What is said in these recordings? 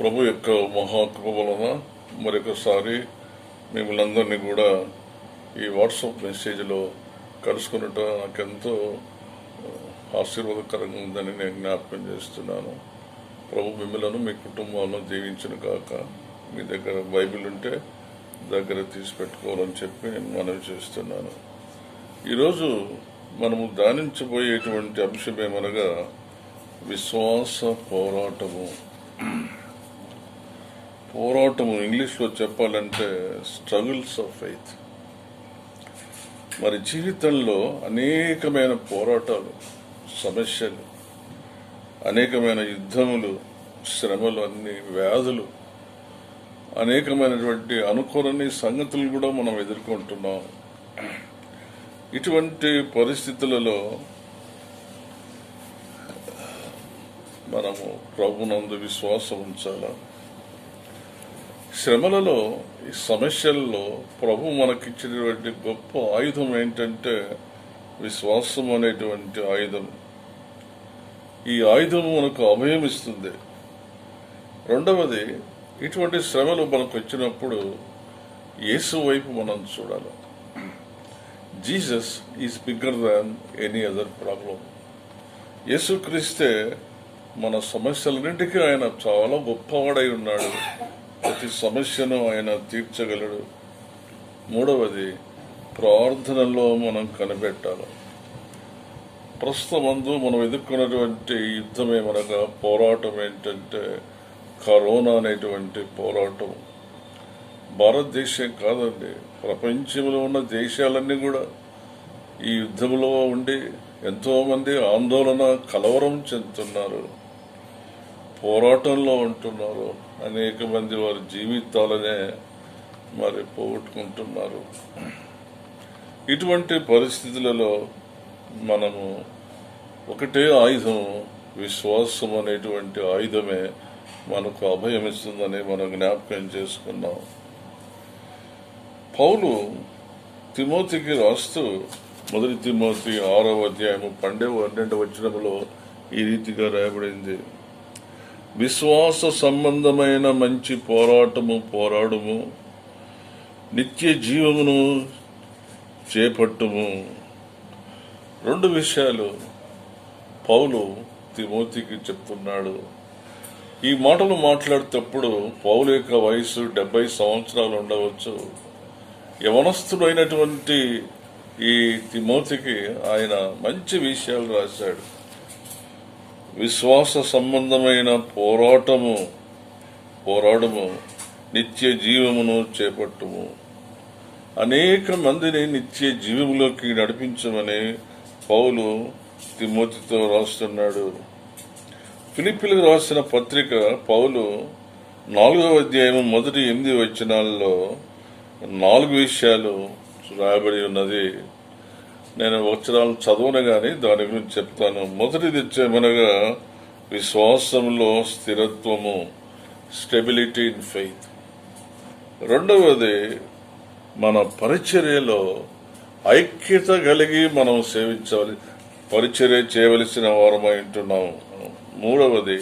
ప్రభు యొక్క మహాకృప వలన మరొకసారి మిమ్మల్ని అందరినీ కూడా ఈ వాట్సాప్ మెసేజ్లో కలుసుకున్నట నాకెంతో ఆశీర్వాదకరంగా ఉందని నేను జ్ఞాపకం చేస్తున్నాను. ప్రభు మిమ్మలను మీ కుటుంబాలను దీవించిన కాక మీ దగ్గర బైబిల్ ఉంటే దగ్గర తీసి పెట్టుకోవాలని చెప్పి నేను మనవి చేస్తున్నాను. ఈరోజు మనము ధ్యానించబోయేటువంటి అంశం ఏమనగా విశ్వాస పోరాటము. పోరాటము ఇంగ్లీష్లో చెప్పాలంటే స్ట్రగుల్స్ ఆఫ్ ఫెయిత్ మరి జీవితంలో అనేకమైన పోరాటాలు సమస్యలు అనేకమైన యుద్ధములు శ్రమలు అన్ని వ్యాధులు అనేకమైనటువంటి అనుకోని సంగతులు కూడా మనం ఎదుర్కొంటున్నాం. ఇటువంటి పరిస్థితులలో మనము ప్రభునందు విశ్వాసం ఉంచాలా? శ్రమలలో ఈ సమస్యల్లో ప్రభు మనకిచ్చినటువంటి గొప్ప ఆయుధం ఏంటంటే విశ్వాసం అనేటువంటి ఆయుధం. ఈ ఆయుధం మనకు అభయం ఇస్తుంది. రెండవది ఇటువంటి శ్రమలు మనకు వచ్చినప్పుడు యేసు వైపు మనం చూడాలి. Jesus is bigger than any other problem. యేసుక్రీస్తే మన సమస్యలన్నింటికీ ఆయన చాలా గొప్పవాడై ఉన్నాడు. ప్రతి సమస్యను ఆయన తీర్చగలడు. మూడవది ప్రార్థనలో మనం కనిపెట్టాలి. ప్రస్తుతమందు మనం ఎదుర్కొన్నటువంటి యుద్ధం ఏమనగా పోరాటం ఏంటంటే కరోనా అనేటువంటి పోరాటం. భారతదేశం కాదండి ప్రపంచంలో ఉన్న దేశాలన్నీ కూడా ఈ యుద్ధంలో ఉండి ఎంతోమంది ఆందోళన కలవరం చెందుతున్నారు. పోరాటంలో ఉంటున్నారు. అనేక మంది వారి జీవితాలనే మరి పోగొట్టుకుంటున్నారు. ఇటువంటి పరిస్థితులలో మనము ఒకటే ఆయుధం విశ్వాసం అనేటువంటి ఆయుధమే మనకు అభయం ఇస్తుందని మనం జ్ఞాపకం చేసుకున్నాం. పౌలు తిమోతికి రాస్తూ మొదటి తిమోతి ఆరవ అధ్యాయము పన్నెండు పన్నెండు వచ్చినప్పుడు ఈ రీతిగా రాయబడింది. విశ్వాస సంబంధమైన మంచి పోరాటము పోరాడుము నిత్య జీవమును చేపట్టుము. రెండు విషయాలు పౌలు తిమోతికి చెప్తున్నాడు. ఈ మాటలు మాట్లాడేటప్పుడు పౌలు యొక్క వయసు డెబ్బై సంవత్సరాలు ఉండవచ్చు. యవనస్తుడైనటువంటి ఈ తిమోతికి ఆయన మంచి విషయాలు రాశాడు. విశ్వాస సంబంధమైన పోరాటము పోరాడము నిత్య జీవమును చేపట్టుము. అనేక మందిని నిత్య జీవములోకి నడిపించమని పౌలు తిమోతితో రాస్తున్నాడు. ఫిలిపిలకు రాసిన పత్రిక పౌలు నాలుగవ అధ్యాయం మొదటి ఎనిమిది వచనాల్లో నాలుగు విషయాలు రాయబడి ఉన్నది. నేను వచనాలు చదవను కానీ దాని గురించి చెప్తాను. మొదటిది వచ్చేమనగా విశ్వాసంలో స్థిరత్వము స్టెబిలిటీ ఇన్ ఫెయిత్ రెండవది మన పరిచర్యలో ఐక్యత కలిగి మనం సేవించాలి పరిచర్య చేయవలసిన వారమై ఉంటున్నాము మూడవది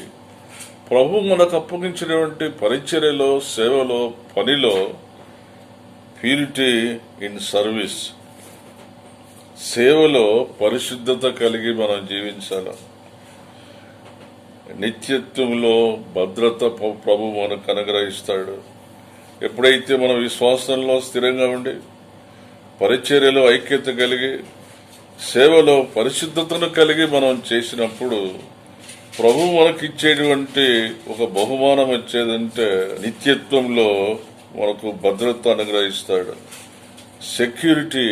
ప్రభు మనకు అప్పగించినటువంటి పరిచర్యలో సేవలో పనిలో ప్యూరిటీ ఇన్ సర్వీస్ సేవలో పరిశుద్ధత కలిగి మనం జీవించాలి? నిత్యత్వంలో భద్రత ప్ర- ప్రభు మనకు అనుగ్రహిస్తాడు. ఎప్పుడైతే మన విశ్వాసంలో స్థిరంగా ఉండి పరిచర్యలో ఐక్యత కలిగి సేవలో పరిశుద్ధతను కలిగి మనం చేసినప్పుడు ప్రభు మనకిచ్చేటువంటి ఒక బహుమానం వచ్చేదంటే నిత్యత్వంలో మనకు భద్రత అనుగ్రహిస్తాడు. Security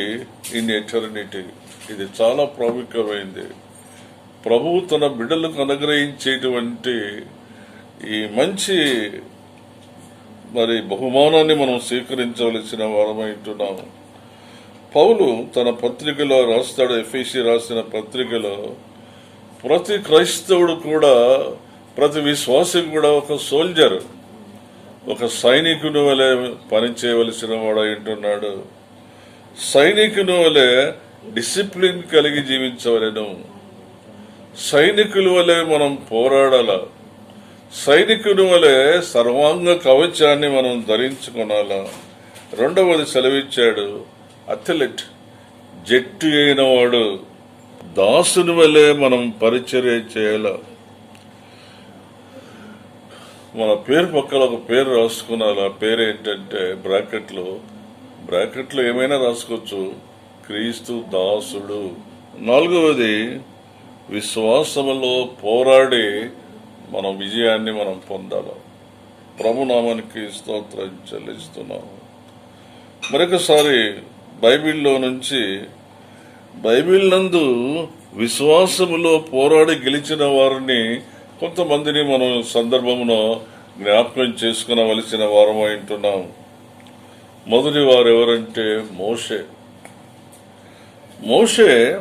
in eternity. ఇది చాలా ప్రాముఖ్యమైంది. ప్రభువు తన బిడ్డలకు అనుగ్రహించేటువంటి ఈ మంచి మరి బహుమానాన్ని మనం స్వీకరించవలసిన వారమైంటున్నాం పౌలు తన పత్రికలో రాస్తాడు ఎఫ్ఈసి రాసిన పత్రికలో ప్రతి క్రైస్తవుడు కూడా ప్రతి విశ్వాసి కూడా ఒక సోల్జర్ ఒక సైనికుని వలె పని చేయవలసిన అంటున్నాడు సైనికుల వలె డిసిప్లిన్ కలిగి జీవించవలను. సైనికుల వలె మనం పోరాడాల. సైనికుల వలె సర్వాంగ కవచాన్ని మనం ధరించుకోనాలా. రెండవది సెలవిచ్చాడు అథ్లెట్ జట్టు అయిన వాడు దాసుని వలె మనం పరిచర్య చేయాల. మన పేరు పక్కన ఒక పేరు రాసుకున్నాల. ఆ పేరు ఏంటంటే బ్రాకెట్లో బ్రాకెట్లో ఏమైనా రాసుకోవచ్చు? క్రీస్తు దాసుడు. నాలుగవది విశ్వాసములో పోరాడి మనం విజయాన్ని మనం పొందాలి? ప్రభునామానికి స్తోత్రం చెల్లిస్తున్నాము. మరొకసారి బైబిల్లో నుంచి బైబిల్ నందు విశ్వాసములో పోరాడి గెలిచిన వారిని కొంతమందిని మనం సందర్భంలో జ్ఞాపకం చేసుకునవలసిన వారం అంటున్నాం మొదటి వారు ఎవరంటే మోషే. మోషే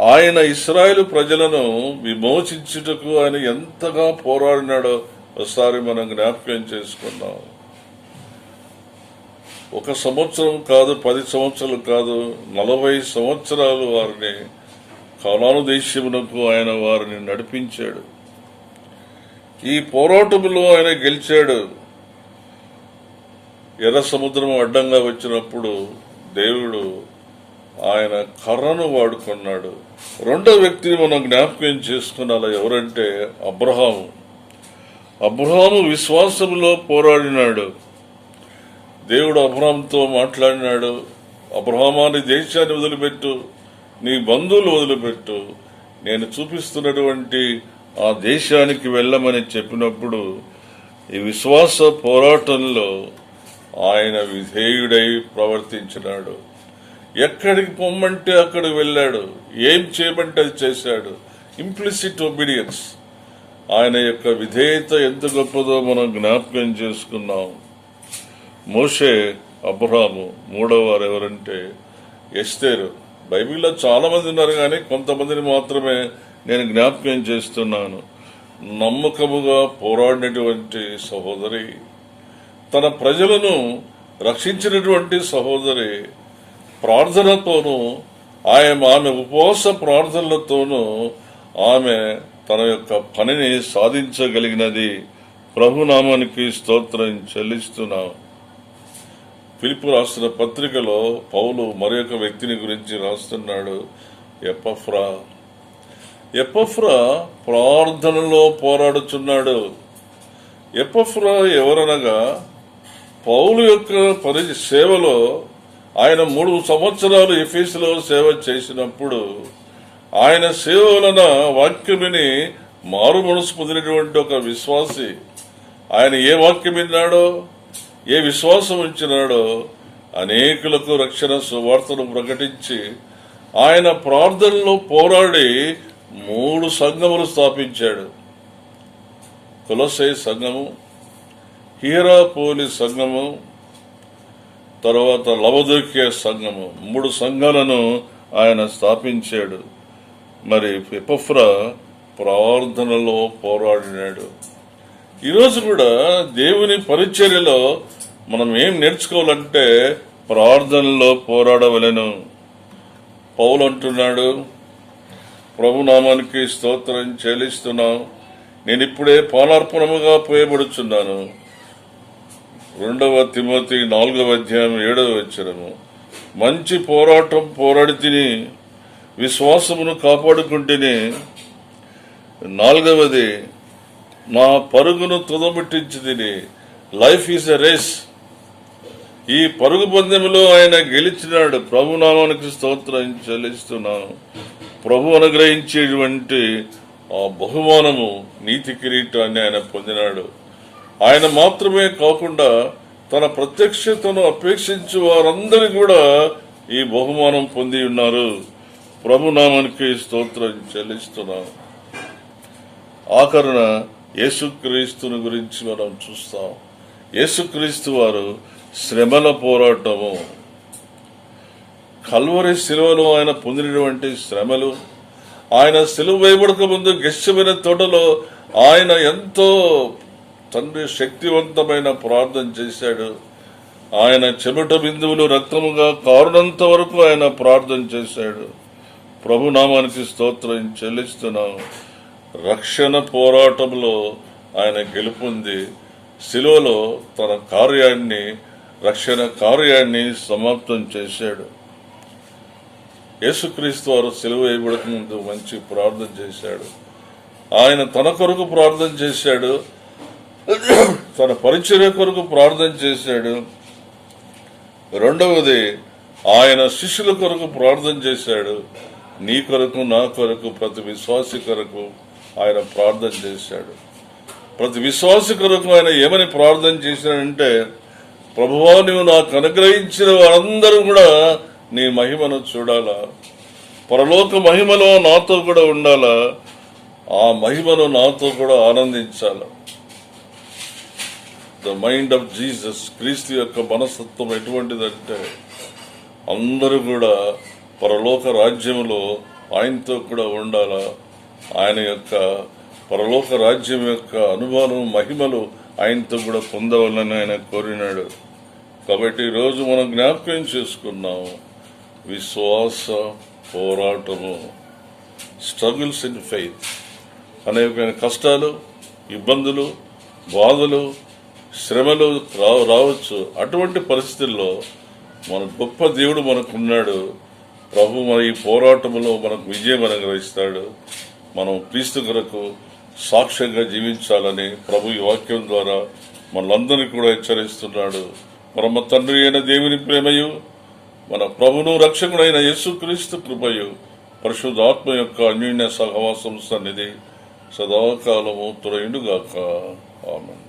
ఆయన ఇస్రాయేల్ ప్రజలను విమోచించుటకు ఆయన ఎంతగా పోరాడినాడో ఒకసారి మనం జ్ఞాపకం చేసుకున్నాం ఒక సంవత్సరం కాదు పది సంవత్సరాలు కాదు నలభై సంవత్సరాలు వారిని కనాను ఆయన వారిని నడిపించాడు. ఈ పోరాటంలో ఆయన గెలిచాడు. ఎర్ర సముద్రం అడ్డంగా వచ్చినప్పుడు దేవుడు ఆయన కర్రను వాడుకున్నాడు. రెండో వ్యక్తిని మనం జ్ఞాపకం చేసుకున్నాల ఎవరంటే అబ్రహాము. అబ్రహాము విశ్వాసంలో పోరాడినాడు. దేవుడు అబ్రహాంతో మాట్లాడినాడు. అబ్రహామాని దేశాన్ని వదిలిపెట్టు నీ బంధువులు వదిలిపెట్టు నేను చూపిస్తున్నటువంటి ఆ దేశానికి వెళ్ళమని చెప్పినప్పుడు ఈ విశ్వాస పోరాటంలో ఆయన విధేయుడై ప్రవర్తించినాడు. ఎక్కడికి పొమ్మంటే అక్కడికి వెళ్ళాడు. ఏం చేయమంటే అది చేశాడు. ఇంప్లిసిట్ ఒబీడియన్స్ ఆయన యొక్క విధేయత ఎంత గొప్పదో మనం జ్ఞాపకం చేసుకున్నాం. మోషే అబ్రహాము మూడవవారు ఎవరంటే ఎస్తేరు. బైబిల్లో చాలా మంది ఉన్నారు కానీ కొంతమందిని మాత్రమే నేను జ్ఞాపకం చేస్తున్నాను. నమ్మకముగా పోరాడినటువంటి సహోదరి తన ప్రజలను రక్షించినటువంటి సహోదరి ప్రార్థనతోనూ ఆయన ఆమె ఉపవాస ప్రార్థనలతోనూ ఆమె తన యొక్క పనిని సాధించగలిగినది ప్రభునామానికి స్తోత్రం చెల్లిస్తున్నాం. పిలుపు రాసిన పత్రికలో పౌలు మరొక వ్యక్తిని గురించి రాస్తున్నాడు. ఎపఫ్రా. ఎపఫ్రా ప్రార్థనలో పోరాడుచున్నాడు. ఎపఫ్రా ఎవరనగా పౌలు యొక్క పరి సేవలో ఆయన మూడు సంవత్సరాలు ఎఫీసులో సేవ చేసినప్పుడు ఆయన సేవ వలన వాక్యం విని మారు మనసు పొందినటువంటి ఒక విశ్వాసి. ఆయన ఏ వాక్యం విన్నాడో ఏ విశ్వాసం ఉంచినాడో అనేకులకు రక్షణ సువార్తను ప్రకటించి ఆయన ప్రార్థనలో పోరాడి మూడు సంఘములు స్థాపించాడు. కులసై సంఘము హీరాపోలి సంఘము తర్వాత లవదొక్కే సంఘము మూడు సంఘాలను ఆయన స్థాపించాడు. మరి పిపఫ్రా ప్రార్థనలో పోరాడినాడు. ఈరోజు కూడా దేవుని పరిచర్యలో మనం ఏం నేర్చుకోవాలంటే ప్రార్థనలో పోరాడవలెను. పౌలు అంటున్నాడు ప్రభునామానికి స్తోత్రం చెల్లిస్తున్నాం. నేను ఇప్పుడే పోయబడుచున్నాను. రెండవ తిమోతి నాలుగవ అధ్యాయం ఏడవ వచ్చరము మంచి పోరాటం పోరాడి తిని విశ్వాసమును కాపాడుకుంటేనే. నాలుగవది నా పరుగును తుదముట్టించి తిని లైఫ్ ఈజ్ ఎ రేస్ ఈ పరుగు పందెంలో ఆయన గెలిచినాడు. ప్రభునామానికి స్తోత్రం చెల్లిస్తున్నాను. ప్రభు అనుగ్రహించేటువంటి ఆ బహుమానము నీతి కిరీటాన్ని ఆయన పొందినాడు. ఆయన మాత్రమే కాకుండా తన ప్రత్యక్షతను అపేక్షించి వారందరూ కూడా ఈ బహుమానం పొంది ఉన్నారు. ప్రభునామానికి స్తోత్రం చెల్లిస్తున్నాం. ఆఖరణ యేసుక్రీస్తుని గురించి మనం చూస్తాం. యేసుక్రీస్తు వారు శ్రమల పోరాటము. కల్వరి శిలువలో ఆయన పొందినటువంటి శ్రమలు ఆయన సిలువ వేయబడక ముందు గెచ్చమైన తోటలో ఆయన ఎంతో తండ్రి శక్తివంతమైన ప్రార్థన చేశాడు. ఆయన చెమట బిందువులు రక్తముగా కారునంత వరకు ఆయన ప్రార్థన చేశాడు. ప్రభునామానికి స్తోత్రం చెల్లిస్తున్నాం. రక్షణ పోరాటంలో ఆయన గెలుపొంది. శిలువలో తన కార్యాన్ని రక్షణ కార్యాన్ని సమాప్తం చేశాడు. యేసుక్రీస్తు వారు సెలవు వేయబడక ముందు మంచి ప్రార్థన చేశాడు. ఆయన తన కొరకు ప్రార్థన చేశాడు. తన పరిచర్య కొరకు ప్రార్థన చేశాడు. రెండవది ఆయన శిష్యుల కొరకు ప్రార్థన చేశాడు. నీ కొరకు నా కొరకు ప్రతి విశ్వాసి కొరకు ఆయన ప్రార్థన చేశాడు. ప్రతి విశ్వాసి కొరకు ఆయన ఏమని ప్రార్థన చేశాడంటే ప్రభువా నువ్వు నాకు అనుగ్రహించిన వారందరూ కూడా నీ మహిమను చూడాలా? పరలోక మహిమలో నాతో కూడా ఉండాలా? ఆ మహిమను నాతో కూడా ఆనందించాలా? The mind of Jesus Kristu యొక్క మనస్తత్వం ఎటువంటిదంటే అందరూ కూడా పరలోక రాజ్యంలో ఆయనతో కూడా ఉండాలా? ఆయన యొక్క పరలోక రాజ్యం యొక్క అనుభవం మహిమలు ఆయనతో కూడా పొందవాలని ఆయన కోరినాడు. కాబట్టి ఈరోజు మనం జ్ఞాపకం చేసుకున్నాం విశ్వాస పోరాటము స్ట్రగుల్స్ ఇన్ ఫెయిత్ అనేకమైన కష్టాలు ఇబ్బందులు బాధలు శ్రమలు రావ రావచ్చు. అటువంటి పరిస్థితుల్లో మన గొప్ప దేవుడు మనకున్నాడు. ప్రభు మన ఈ పోరాటంలో మనకు విజయం అనుగ్రహిస్తాడు. మనం క్రీస్తు కొరకు సాక్ష్యంగా జీవించాలని ప్రభు ఈ వాక్యం ద్వారా మనలందరినీ కూడా హెచ్చరిస్తున్నాడు. పరమ తండ్రి అయిన దేవుని ప్రేమయు మన ప్రభును రక్షకుడైన యేసుక్రీస్తు కృపయు పరిశుద్ధాత్మ యొక్క అన్యోన్య సహవాసం సన్నిధి సదాకాలము తురయుడుగాక ఆమెను.